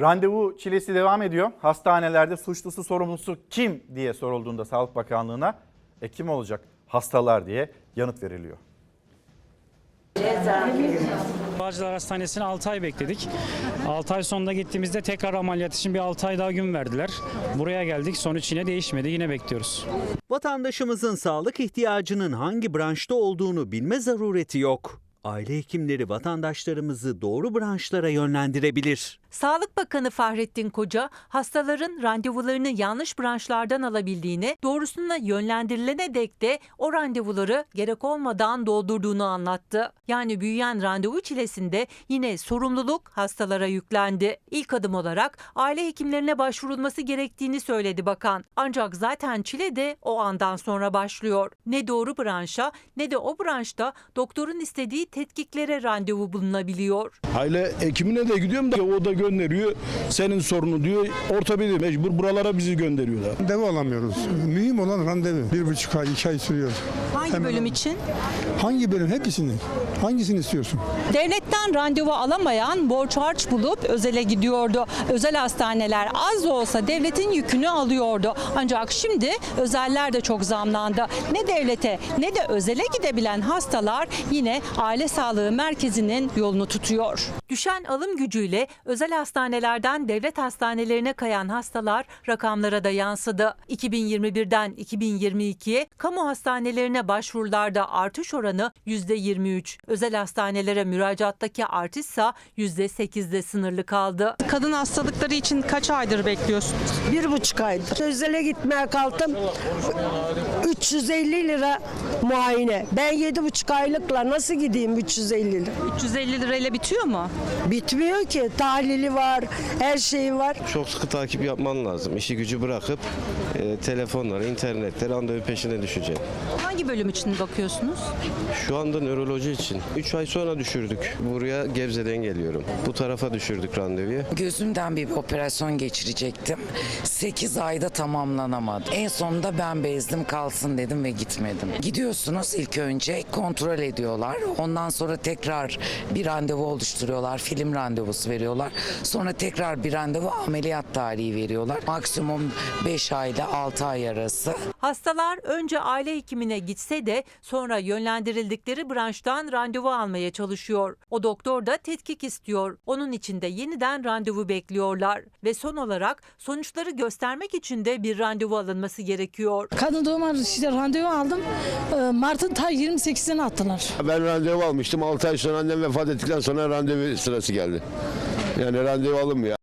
Randevu çilesi devam ediyor. Hastanelerde suçlusu sorumlusu kim diye sorulduğunda Sağlık Bakanlığı'na e kim olacak? Hastalar diye yanıt veriliyor. Bağcılar Hastanesi'ne 6 ay bekledik. 6 ay sonunda gittiğimizde tekrar ameliyat için bir 6 ay daha gün verdiler. Buraya geldik sonuç yine değişmedi yine bekliyoruz. Vatandaşımızın sağlık ihtiyacının hangi branşta olduğunu bilme zarureti yok. Aile hekimleri vatandaşlarımızı doğru branşlara yönlendirebilir. Sağlık Bakanı Fahrettin Koca, hastaların randevularını yanlış branşlardan alabildiğini, doğrusuna yönlendirilene dek de o randevuları gerek olmadan doldurduğunu anlattı. Yani büyüyen randevu çilesinde yine sorumluluk hastalara yüklendi. İlk adım olarak aile hekimlerine başvurulması gerektiğini söyledi bakan. Ancak zaten çile de o andan sonra başlıyor. Ne doğru branşa ne de o branşta doktorun istediği tetkiklere randevu bulunabiliyor. Aile hekimine de gidiyorum da o da gönderiyor. Senin sorunu diyor. Ortopedi mecbur buralara bizi gönderiyorlar. Randevu alamıyoruz. Mühim olan randevu. Bir buçuk ay, iki ay sürüyor. Hangi Hemen bölüm için? Hangi bölüm? Hepsini. Hangisini istiyorsun? Devletten randevu alamayan borç harç bulup özele gidiyordu. Özel hastaneler az da olsa devletin yükünü alıyordu. Ancak şimdi özeller de çok zamlandı. Ne devlete ne de özele gidebilen hastalar yine aile sağlığı merkezinin yolunu tutuyor. Düşen alım gücüyle özel hastanelerden devlet hastanelerine kayan hastalar rakamlara da yansıdı. 2021'den 2022'ye kamu hastanelerine başvurularda artış oranı %23. Özel hastanelere müracaattaki artışsa %8'de sınırlı kaldı. Kadın hastalıkları için kaç aydır bekliyorsunuz? Bir buçuk aydır. Özele gitmeye kalktım. 350 lira muayene. Ben yedi buçuk aylıkla nasıl gideyim 350 lira? 350 lirayla bitiyor mu? Bitmiyor ki. Tahlili var, her şeyi var. Çok sıkı takip yapman lazım. İşi gücü bırakıp e, telefonlara, internette randevu peşine düşeceksin. Hangi bölüm için bakıyorsunuz? Şu anda nöroloji için 3 ay sonra düşürdük. Buraya Gebze'den geliyorum. Bu tarafa düşürdük randevuyu. Gözümden bir operasyon geçirecektim. 8 ayda tamamlanamadı. En sonunda ben bezdim kalsın dedim ve gitmedim. Gidiyorsunuz ilk önce kontrol ediyorlar. Ondan sonra tekrar bir randevu oluşturuyorlar. Film randevusu veriyorlar. Sonra tekrar bir randevu ameliyat tarihi veriyorlar. Maksimum 5 ayla 6 ay arası. Hastalar önce aile hekimine gitse de sonra yönlendirildikleri branştan randevu almaya çalışıyor. O doktor da tetkik istiyor. Onun için de yeniden randevu bekliyorlar. Ve son olarak sonuçları göstermek için de bir randevu alınması gerekiyor. Kadın doğum işte randevu aldım. Ee, Mart'ın ta 28'ine attılar. Ben randevu almıştım. 6 ay sonra annem vefat ettikten sonra randevu sırası geldi. Yani randevu alınmıyor.